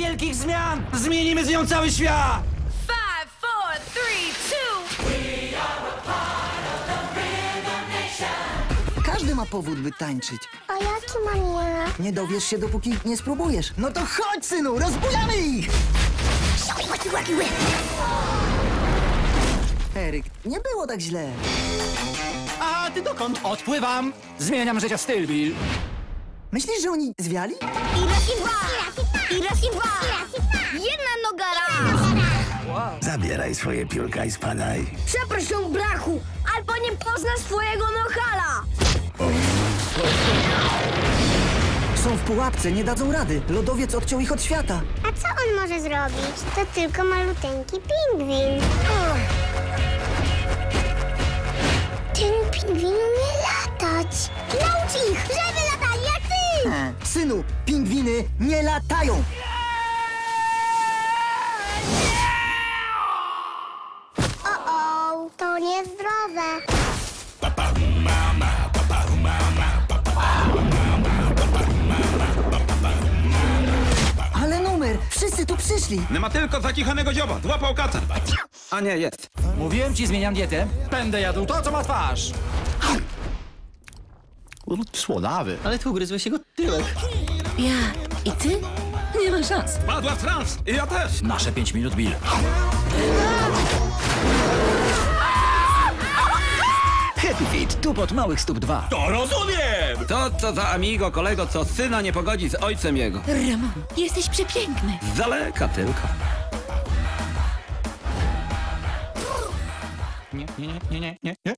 wielkich zmian! Zmienimy z nią cały świat! Five, four, three, two. Każdy ma powód, by tańczyć. A jaki mam ja? Nie dowiesz się, dopóki nie spróbujesz. No to chodź, synu, rozbujamy ich! Eryk, nie było tak źle. A ty dokąd? Odpływam! Zmieniam życia styl, Bill. Myślisz, że oni zwiali? I raz i dwa! I raz i dwa! Zabieraj swoje piórka i spadaj. Przepraszam, brachu, albo nie pozna swojego nochala! Są w pułapce, nie dadzą rady. Lodowiec odciął ich od świata. A co on może zrobić? To tylko maluteńki pingwin. Ten pingwin umie latać. Naucz ich, żeby latali jak ty! Synu, pingwiny nie latają! To niezdrowe. Ale numer! Wszyscy tu przyszli! Nie ma tylko zakichanego dzioba. Złapał kaca. A nie, jest. Mówiłem ci, zmieniam dietę. Będę jadł to, co ma twarz. Słonawy. Ale tu ugryzłeś jego tyłek. Ja i ty? Nie ma szans. Padła w trans. I ja też. Nasze pięć minut, Bill. Feet, tu pod małych stóp dwa. To rozumiem. To co za amigo, kolego, co syna nie pogodzi z ojcem jego. Ramon, jesteś przepiękny. Z daleka tylko. Nie, nie, nie, nie, nie, nie, nie.